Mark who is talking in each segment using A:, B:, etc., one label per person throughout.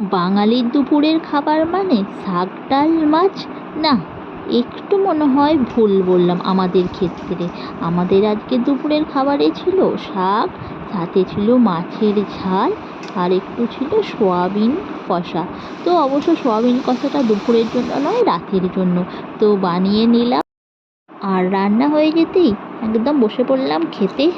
A: বাঙালির দুপুরের খাবার মানে শাক, ডাল, মাছ? না, একটু মনে হয় ভুল বললাম আমাদের ক্ষেত্রে। আমাদের আজকে দুপুরের খাবারে ছিল শাক, সাথে ছিল মাছের ঝাল, আর একটু ছিল সোয়াবিন কষা। তো অবশ্য সোয়াবিন কষাটা দুপুরের জন্য নয়, রাতের জন্য। তো বানিয়ে নিলাম। আর রান্না হয়ে যেতেই একদম বসে পড়লাম খেতে।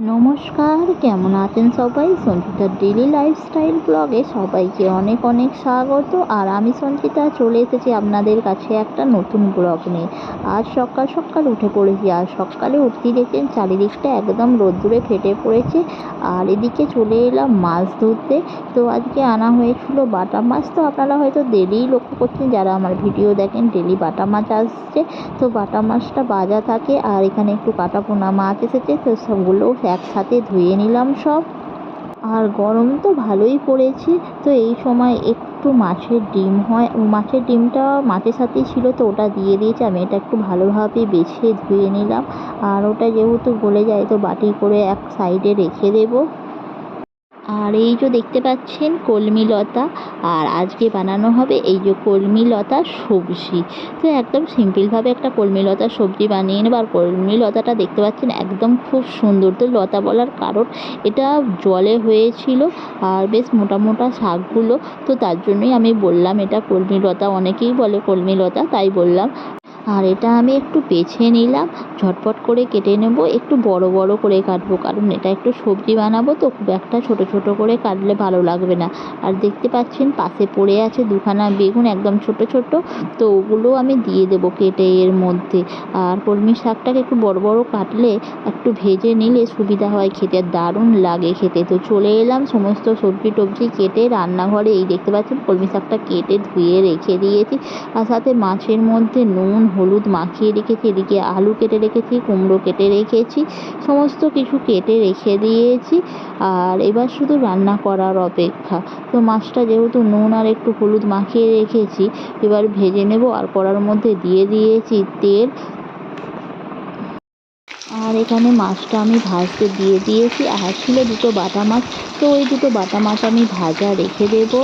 A: নমস্কার, কেমন আছেন সবাই? সঞ্চিতার ডেলি লাইফস্টাইল ব্লগে সবাইকে অনেক অনেক স্বাগত। আর আমি সঞ্চিতা, চলে এসেছি আপনাদের কাছে একটা নতুন ব্লগ নিয়ে। আজ সকাল সকাল উঠে পড়েছি। আর সকালে উঠতেই দেখছেন চারিদিকটা একদম রোদ্দুরে ফেটে পড়েছে। আর এদিকে চলে এলাম মাছ ধরতে। তো আজকে আনা হয়েছিল বাটা মাছ। তো আপনারা হয়তো ডেলিই লক্ষ্য করছেন, যারা আমার ভিডিও দেখেন ডেলি বাটা মাছ আসছে। তো বাটা মাছটা বাজা থাকে। আর এখানে একটু কাটা পোনা মাছ এসেছে। তো সবগুলো একসাথে ধুয়ে নিলাম সব। আর গরম তো ভালোই পড়েছে, তো এই সময় একটু মাছের ডিম হয়। মাছের ডিমটা মাছের সাথেই ছিল, তো ওটা দিয়ে দিয়েছি। আমি এটা একটু ভালোভাবে বেছে ধুয়ে নিলাম। আর ওটা যেহেতু গলে যায়, তো বাটি করে এক সাইডে রেখে দেবো। আর এই যে দেখতে পাচ্ছেন কলমি লতা, আর আজকে বানানো হবে এই যে কলমি লতার সবজি। তো একদম সিম্পলভাবে একটা কলমি লতার সবজি বানিয়ে নেব, আর কলমি লতাটা দেখতে পাচ্ছেন একদম খুব সুন্দর। তো লতা বলার কারণ, এটা জলে হয়েছিল আর বেশ মোটা মোটা শাকগুলো, তো তার জন্যই আমি বললাম এটা কলমি লতা। অনেকেই বলে কলমি লতা, তাই বললাম। আর এটা আমি একটু বেছে নিলাম, ঝটপট করে কেটে নেব, একটু বড় বড় করে কাটবো, কারণ এটা একটু সবজি বানাবো তো খুব একটা ছোট ছোট করে কাটলে ভালো লাগবে না। আর দেখতে পাচ্ছেন পাশে পড়ে আছে দুখানা বেগুন, একদম ছোট ছোট, তো ওগুলো আমি দিয়ে দেবো কেটে এর মধ্যে। আর কলমি শাকটাকে একটু বড় বড় কাটলে একটু ভেজে নিলে সুবিধা হয় খেতে, দারুণ লাগে খেতে। তো চলে এলাম সমস্ত সবজি টবজি কেটে রান্নাঘরে, এই দেখতে পাচ্ছেন কলমি শাকটা কেটে ধুয়ে রেখে দিয়েছি। আর সাথে মাছের মধ্যে নুন হলুদ মাখিয়ে রেখেছি, এদিকে আলু কেটে রেখেছি, কুমড়ো কেটে রেখেছি, সমস্ত কিছু কেটে রেখে দিয়েছি, আর এবার শুধু রান্না করার অপেক্ষা। তো মাছটা যেহেতু নুন আর একটু হলুদ মাখিয়ে রেখেছি, এবার ভেজে নেব আর কড়ার মধ্যে দিয়ে দিয়েছি তেল। আর এখানে মাছটা আমি ভাজতে দিয়ে দিয়েছি, আর ছিল দুটো বাটা মাছ, তো ওই দুটো বাটা মাছ আমি ভাজা রেখে দেবো।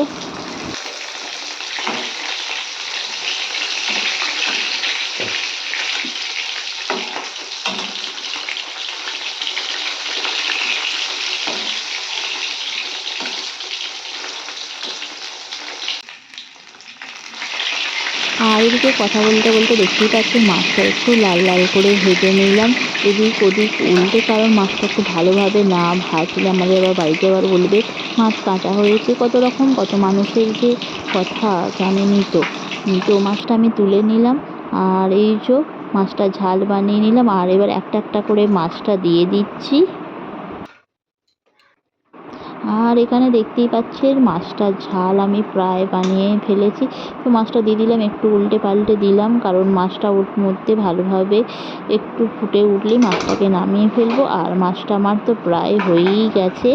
A: এদিকে কথা বলতে বলতে দেখতেই পাচ্ছি মাছটা একটু লাল লাল করে ভেজে নিলাম। এদিক ওদিক উল্টে কারণ মাছটা একটু ভালোভাবে না ভাজলে আমাদের আবার বাড়িতে আবার বলবে, মাছ কাঁচা হয়েছে কত রকম? কত মানুষের যে কথা জানেনই তো। তো মাছটা আমি তুলে নিলাম আর এই যে মাছটা ঝাল বানিয়ে নিলাম। আর এবার একটা একটা করে মাছটা দিয়ে দিচ্ছি। আর এখানে দেখতেই পাচ্ছেন মাছটার ঝাল আমি প্রায় বানিয়ে ফেলেছি। তো মাছটা দিয়ে দিলাম, একটু উল্টে পাল্টে দিলাম, কারণ মাছটা ওর মধ্যে ভালোভাবে একটু ফুটে উঠলে মাছটাকে নামিয়ে ফেলব। আর মাছটা আমার তো প্রায় হয়েই গেছে।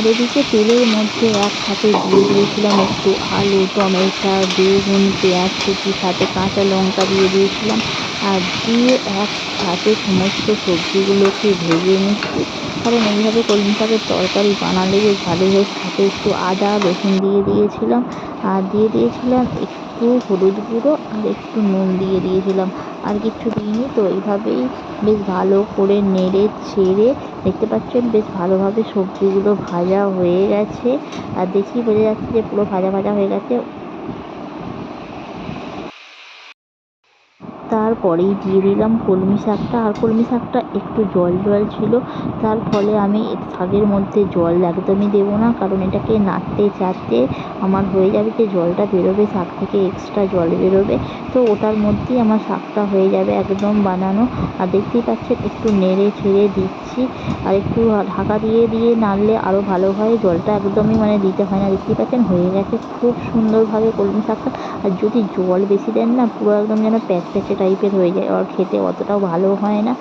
A: আর এদিকে তেলের মধ্যে এক সাথে দিয়ে দিয়েছিলাম একটু আলু, টমেটো, বেগুন, পেঁয়াজ, কুচি, সাথে কাঁচা লঙ্কা দিয়ে দিয়েছিলাম আর দিয়ে এক সাথে সমস্ত সবজিগুলোকে ভেজে নিচ্ছি। কারণ এইভাবে কলমি শাকের তরকারি বানালে বেশ ভালোই হয়। সাথে একটু আদা, রসুন দিয়ে দিয়েছিলাম। আর দিয়ে দিয়েছিলাম একটু হলুদ গুঁড়ো আর একটু নুন দিয়ে দিয়েছিলাম। আর কিচ্ছু দিইনি। তো এইভাবেই বেশ ভালো করে নেড়ে ছেড়ে দেখতে পাচ্ছেন বেশ ভালোভাবে সবজিগুলো ভাজা হয়ে গেছে। আর দেখেই বোঝা যাচ্ছে যে পুরো ভাজা ভাজা হয়ে গেছে। তারপরেই দিয়ে দিলাম কলমি শাকটা। আর কলমি শাকটা একটু জল জল ছিল। তার ফলে আমি শাকের মধ্যে জল একদমই দেবো না, কারণ এটাকে নাড়তে চাড়তে আমার হয়ে যাবে যে জলটা বেরোবে, শাক থেকে এক্সট্রা জল বেরোবে। তো ওটার মধ্যেই আমার শাকটা হয়ে যাবে একদম বানানো। আর দেখতেই পাচ্ছেন, একটু নেড়ে ছেড়ে দিচ্ছি। আর একটু ঢাকা দিয়ে দিয়ে নাড়লে আরও ভালো হয়। জলটা একদমই মানে দিতে হয় না। দেখতেই পাচ্ছেন, হয়ে গেছে খুব সুন্দরভাবে কলমি শাকটা। আর যদি জল বেশি দেন না, পুরো একদম যেন প্যাচপ্যাচে টাইপের হয়ে যায়। আর খেতে অতটাও ভালো হয় না।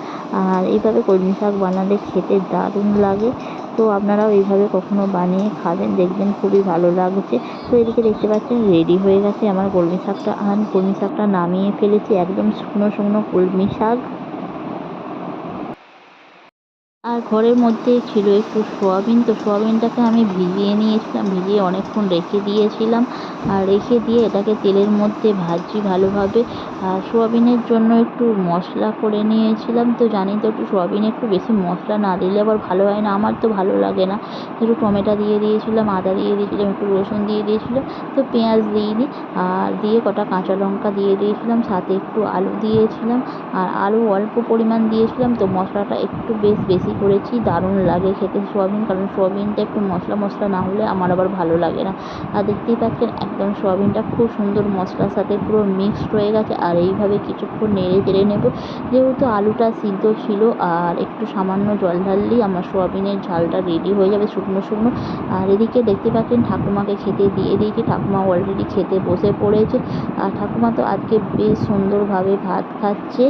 A: আর এইভাবে কলমি শাক বানালে খেতে দারুণ লাগে। তো আপনারাও এইভাবে কখনো বানিয়ে খাবেন, দেখবেন খুবই ভালো লাগছে। তো এদিকে দেখতে পাচ্ছেন রেডি হয়ে গেছে আমার কলমি শাকটা। আমি কলমি শাকটা নামিয়ে ফেলেছি, একদম শুকনো শুকনো কলমি শাক। আর ঘরের মধ্যে ছিল একটু সোয়াবিন, তো সোয়াবিনটাকে আমি ভিজিয়ে নিয়েছিলাম, ভিজিয়ে অনেকক্ষণ রেখে দিয়েছিলাম। আর রেখে দিয়ে এটাকে তেলের মধ্যে ভাজি ভালোভাবে। আর সোয়াবিনের জন্য একটু মশলা করে নিয়েছিলাম, তো জানি তো একটু সোয়াবিনে একটু বেশি মশলা না দিলে আবার ভালো হয় না, আমার তো ভালো লাগে না। একটু টমেটো দিয়ে দিয়েছিলাম, আদা দিয়ে দিয়েছিলাম, একটু রসুন দিয়ে দিয়েছিলাম, তো পেঁয়াজ দিইনি। আর দিয়ে কটা কাঁচা লঙ্কা দিয়ে দিয়েছিলাম, সাথে একটু আলু দিয়েছিলাম। আর আলু অল্প পরিমাণ দিয়েছিলাম, তো মশলাটা একটু বেশ বেশি করেছি, দারুণ লাগে খেতে সোয়াবিন, কারণ সোয়াবিনটা একটু মশলা মশলা না হলে আমার আবার ভালো লাগে না। আর দেখতেই পাচ্ছেন, একদম সোয়াবিনটা খুব সুন্দর মশলার সাথে পুরো মিক্সড হয়ে গেছে, আর এইভাবে কিছুক্ষণ নেড়ে চেড়ে নেব। যেহেতু আলুটা সিদ্ধ ছিল, আর একটু সামান্য জল ঢাললেই আমার সোয়াবিনের ঝালটা রেডি হয়ে যাবে শুকনো শুকনো। আর এদিকে দেখতে পাচ্ছেন, ঠাকুমাকে খেতে দিয়ে দিয়েছি, ঠাকুমা অলরেডি খেতে বসে পড়েছে। আর ঠাকুমা তো আজকে বেশ সুন্দরভাবে ভাত খাচ্ছে।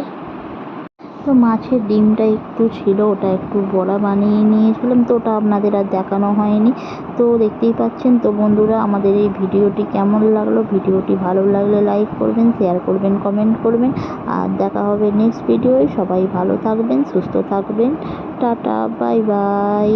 A: তো মাছের ডিমটা একটু ছিল, ওটা একটু বড়া বানিয়ে নিয়েছিলাম, তো ওটা আপনাদের আর দেখানো হয়নি। তো দেখতেই পাচ্ছেন, তো বন্ধুরা, আমাদের এই ভিডিওটি কেমন লাগল? ভিডিওটি ভালো লাগলে লাইক করবেন, শেয়ার করবেন, কমেন্ট করবেন। আর দেখা হবে নেক্সট ভিডিওয়। সবাই ভালো থাকবেন, সুস্থ থাকবেন। Tata, bye bye.